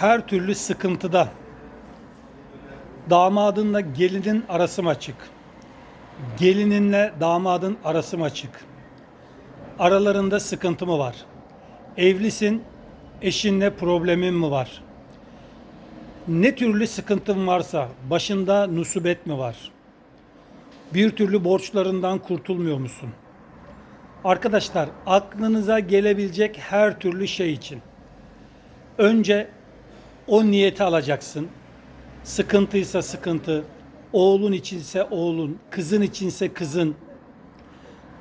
her türlü sıkıntıda. Damadınla gelinin arası mı açık? Gelininle damadın arası mı açık? Aralarında sıkıntı mı var? Evlisin, eşinle problemin mi var? Ne türlü sıkıntın varsa başında nusubet mi var? Bir türlü borçlarından kurtulmuyor musun? Arkadaşlar aklınıza gelebilecek her türlü şey için önce o niyeti alacaksın. Sıkıntıysa sıkıntı, oğlun içinse oğlun, kızın içinse kızın.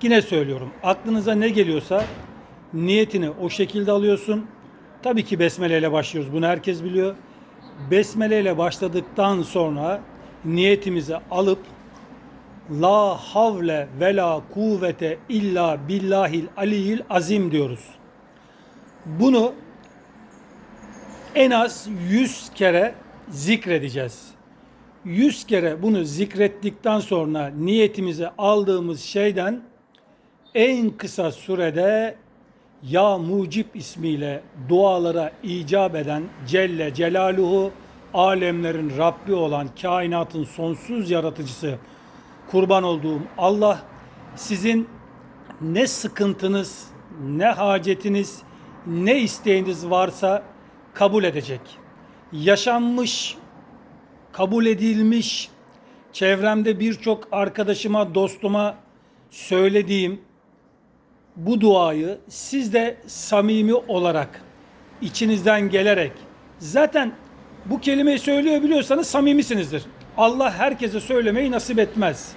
Yine söylüyorum, aklınıza ne geliyorsa niyetini o şekilde alıyorsun. Tabii ki besmele ile başlıyoruz. Bunu herkes biliyor. Besmele ile başladıktan sonra niyetimizi alıp La havle ve la kuvvete illa billahil aliyyil azim diyoruz. Bunu en az 100 kere zikredeceğiz. 100 kere bunu zikrettikten sonra niyetimizi aldığımız şeyden en kısa sürede Ya Mucib ismiyle dualara icap eden Celle Celaluhu alemlerin Rabbi olan kainatın sonsuz yaratıcısı kurban olduğum Allah sizin ne sıkıntınız, ne hacetiniz, ne isteğiniz varsa kabul edecek. Yaşanmış, kabul edilmiş, çevremde birçok arkadaşıma, dostuma söylediğim bu duayı siz de samimi olarak içinizden gelerek zaten bu kelimeyi söyleyebiliyorsanız samimisinizdir. Allah herkese söylemeyi nasip etmez.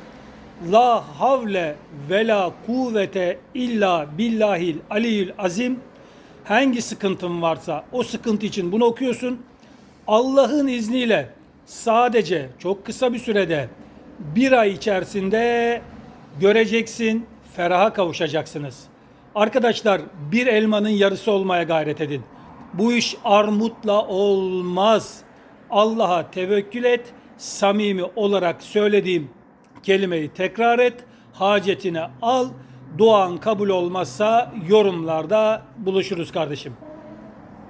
La havle ve la kuvvete illa billahil aliyyil azim. Hangi sıkıntın varsa o sıkıntı için bunu okuyorsun. Allah'ın izniyle sadece çok kısa bir sürede bir ay içerisinde göreceksin, feraha kavuşacaksınız. Arkadaşlar bir elmanın yarısı olmaya gayret edin. Bu iş armutla olmaz. Allah'a tevekkül et. Samimi olarak söylediğim kelimeyi tekrar et. Hacetini al. Duan kabul olmazsa yorumlarda buluşuruz kardeşim.